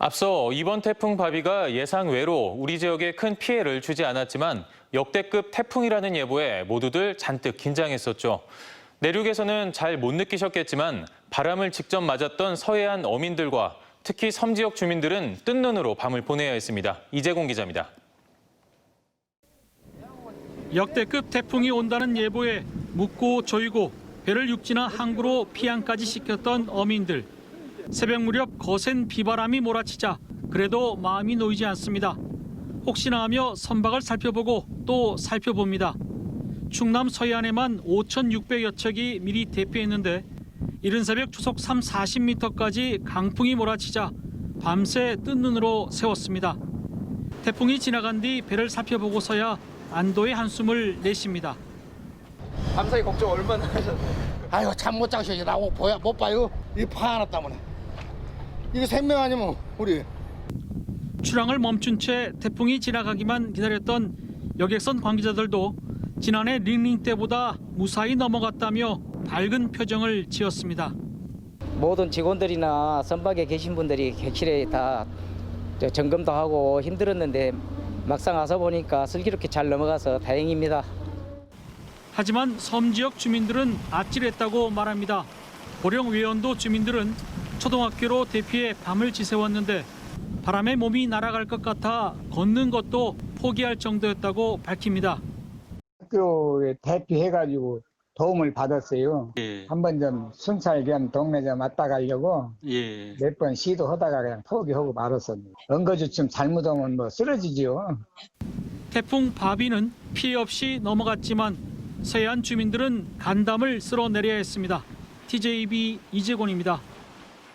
앞서 이번 태풍 바비가 예상 외로 우리 지역에 큰 피해를 주지 않았지만 역대급 태풍이라는 예보에 모두들 잔뜩 긴장했었죠. 내륙에서는 잘 못 느끼셨겠지만 바람을 직접 맞았던 서해안 어민들과 특히 섬 지역 주민들은 뜬 눈으로 밤을 보내야 했습니다. 이재공 기자입니다. 역대급 태풍이 온다는 예보에 묵고 조이고 배를 육지나 항구로 피항까지 시켰던 어민들. 새벽 무렵 거센 비바람이 몰아치자 그래도 마음이 놓이지 않습니다. 혹시나 하며 선박을 살펴보고 또 살펴봅니다. 충남 서해안에만 5,600여 척이 미리 대피했는데 이른 새벽 초속 3, 40m까지 강풍이 몰아치자 밤새 뜬 눈으로 세웠습니다. 태풍이 지나간 뒤 배를 살펴보고서야 안도의 한숨을 내쉽니다. 밤사이 걱정 얼마나 하셨나요? 아이고 잠못 자고 이제 나오고 보야 못 봐요 이 파 하나 때문에 이거 생명 아니면 우리 출항을 멈춘 채 태풍이 지나가기만 기다렸던 여객선 관계자들도 지난해 링링 때보다 무사히 넘어갔다며 밝은 표정을 지었습니다. 모든 직원들이나 선박에 계신 분들이 객실에 다저 점검도 하고 힘들었는데 막상 와서 보니까 슬기롭게 잘 넘어가서 다행입니다. 하지만 섬 지역 주민들은 아찔했다고 말합니다. 보령 외연도 주민들은 초등학교로 대피해 밤을 지새웠는데 바람에 몸이 날아갈 것 같아 걷는 것도 포기할 정도였다고 밝힙니다. 학교에 대피해가지고 도움을 받았어요. 예, 한번 좀 순찰 겸 동네 좀 왔다 가려고 예. 몇 번 시도하다가 그냥 포기하고 말았습니다. 엉거주춤 잘못하면 뭐 쓰러지죠. 태풍 바비는 피해 없이 넘어갔지만 서해안 주민들은 간담을 쓸어내려야 했습니다. TJB 이재곤입니다.